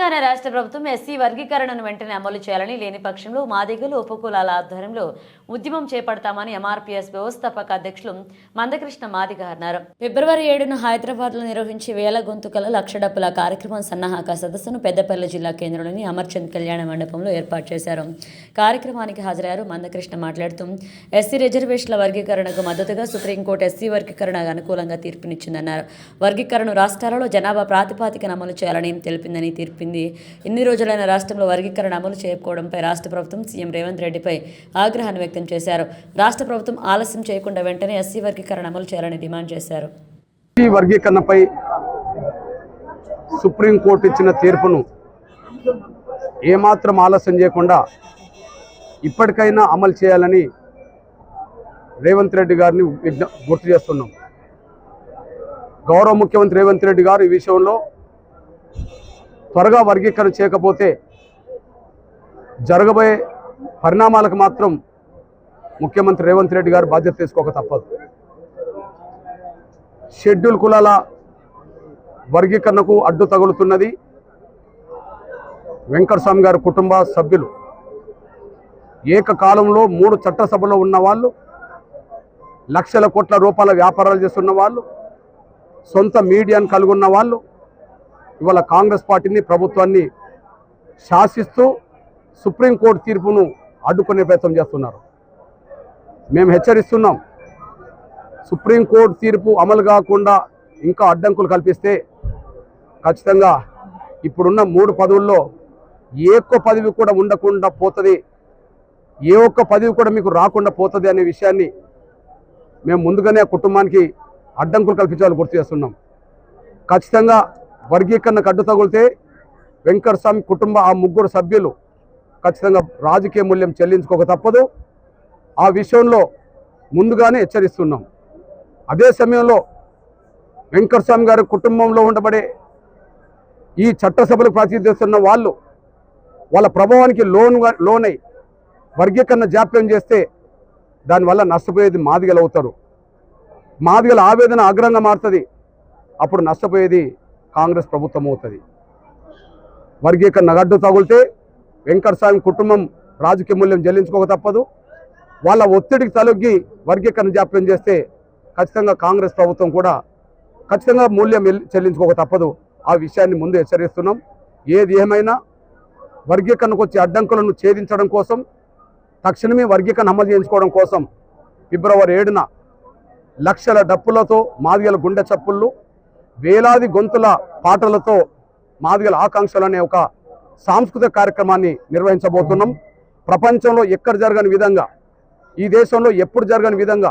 తెలంగాణ రాష్ట్ర ప్రభుత్వం ఎస్సీ వర్గీకరణను వెంటనే అమలు చేయాలని లేని పక్షంలో మాదిగలు ఉపకులాల ఆధ్వర్యంలో ఉద్యమం చేపడతామని ఎంఆర్పీఎస్ వ్యవస్థాపక అధ్యక్షులు మందకృష్ణ మాదిగ అన్నారు. ఫిబ్రవరి ఏడున హైదరాబాద్లో నిర్వహించి వేల గొంతుకల లక్ష డప్పుల కార్యక్రమం సన్నాహక సదస్సును పెద్దపల్లి జిల్లా కేంద్రంలోని అమర్చంద్ కళ్యాణ మండపంలో ఏర్పాటు చేశారు. కార్యక్రమానికి హాజరయ్యారు మందకృష్ణ మాట్లాడుతూ ఎస్సీ రిజర్వేషన్ల వర్గీకరణకు మద్దతుగా సుప్రీంకోర్టు ఎస్సీ వర్గీకరణకు అనుకూలంగా తీర్పునిచ్చిందన్నారు. వర్గీకరణ రాష్ట్రాలలో జనాభా ప్రాతిపాదికన అమలు చేయాలని తెలిపిందని తీర్పింది. ఇన్ని రోజులైన రాష్ట్రంలో వర్గీకరణ అమలు చేయకపోవడంపై రాష్ట్ర ప్రభుత్వం సీఎం రేవంత్ రెడ్డిపై ఆగ్రహాన్ని వ్యక్తం చేశారు. రాష్ట్ర ప్రభుత్వం ఆలస్యం చేయకుండా వెంటనే ఎస్సీ వర్గీకరణ అమలు చేయాలని డిమాండ్ చేశారు. ఈ వర్గీకరణపై సుప్రీంకోర్టు ఇచ్చిన తీర్పును ఏమాత్రం ఆలస్యం చేయకుండా ఇప్పటికైనా అమలు చేయాలని రేవంత్ రెడ్డి గారిని విజ్ఞ గుర్తు చేస్తున్నాం. గౌరవ ముఖ్యమంత్రి రేవంత్ రెడ్డి గారు ఈ విషయంలో త్వరగా వర్గీకరణ చేయకపోతే జరగబోయే పరిణామాలకు మాత్రం ముఖ్యమంత్రి రేవంత్ రెడ్డి గారు బాధ్యత తీసుకోక తప్పదు. షెడ్యూల్ కులాల వర్గీకరణకు అడ్డు తగులుతున్నది. వెంకటస్వామి గారి కుటుంబ సభ్యులు. ఏకకాలంలో మూడు చట్టసభలో ఉన్న వాళ్ళు లక్షల కోట్ల రూపాయల వ్యాపారాలు చేస్తున్న వాళ్ళు సొంత మీడియాను కలిగి ఉన్న వాళ్ళు ఇవాళ కాంగ్రెస్ పార్టీని ప్రభుత్వాన్ని శాసిస్తూ సుప్రీంకోర్టు తీర్పును అడ్డుకునే ప్రయత్నం చేస్తున్నారు. మేము హెచ్చరిస్తున్నాం. సుప్రీంకోర్టు తీర్పు అమలు కాకుండా ఇంకా అడ్డంకులు కల్పిస్తే ఖచ్చితంగా ఇప్పుడున్న మూడు పదవుల్లో ఏ ఒక్క పదవి కూడా ఉండకుండా పోతుంది. ఏ ఒక్క పదవి కూడా మీకు రాకుండా పోతుంది అనే విషయాన్ని మేము ముందుగానే కుటుంబానికి అడ్డంకులు కల్పించాలని గుర్తు చేస్తున్నాం. ఖచ్చితంగా వర్గీకరణకు అడ్డు తగిలితే వెంకటస్వామి కుటుంబ ఆ ముగ్గురు సభ్యులు ఖచ్చితంగా రాజకీయ మూల్యం చెల్లించుకోక తప్పదు. ఆ విషయంలో ముందుగానే హెచ్చరిస్తున్నాం. అదే సమయంలో వెంకటస్వామి గారి కుటుంబంలో ఉండబడే ఈ చట్టసభలకు ప్రాతినిధ్యస్తున్న వాళ్ళు వాళ్ళ ప్రభావానికి లోన్ లోనై వర్గీకరణ జాప్యం చేస్తే దానివల్ల నష్టపోయేది మాదిగలు అవుతారు. మాదిగల ఆవేదన అగ్రంగా మారుతుంది. అప్పుడు నష్టపోయేది కాంగ్రెస్ ప్రభుత్వం అవుతుంది. వర్గీకరణ గడ్డు తగులితే వెంకటస్వామి కుటుంబం రాజకీయ మూల్యం చెల్లించుకోక తప్పదు. వాళ్ళ ఒత్తిడికి తలొగ్గి వర్గీకరణ జాప్యం చేస్తే ఖచ్చితంగా కాంగ్రెస్ ప్రభుత్వం కూడా ఖచ్చితంగా మూల్యం చెల్లించుకోక తప్పదు. ఆ విషయాన్ని ముందు హెచ్చరిస్తున్నాం. ఏది ఏమైనా వర్గీకరణకు వచ్చే అడ్డంకులను ఛేదించడం కోసం తక్షణమే వర్గీకరణ అమలు చేయించుకోవడం కోసం ఫిబ్రవరి ఏడున లక్షల డప్పులతో మాదిగల గుండె చప్పుళ్ళు వేలాది గొంతుల పాటలతో మాదిగల ఆకాంక్షలు అనే ఒక సాంస్కృతిక కార్యక్రమాన్ని నిర్వహించబోతున్నాం. ప్రపంచంలో ఎక్కడ జరగని విధంగా ఈ దేశంలో ఎప్పుడు జరగని విధంగా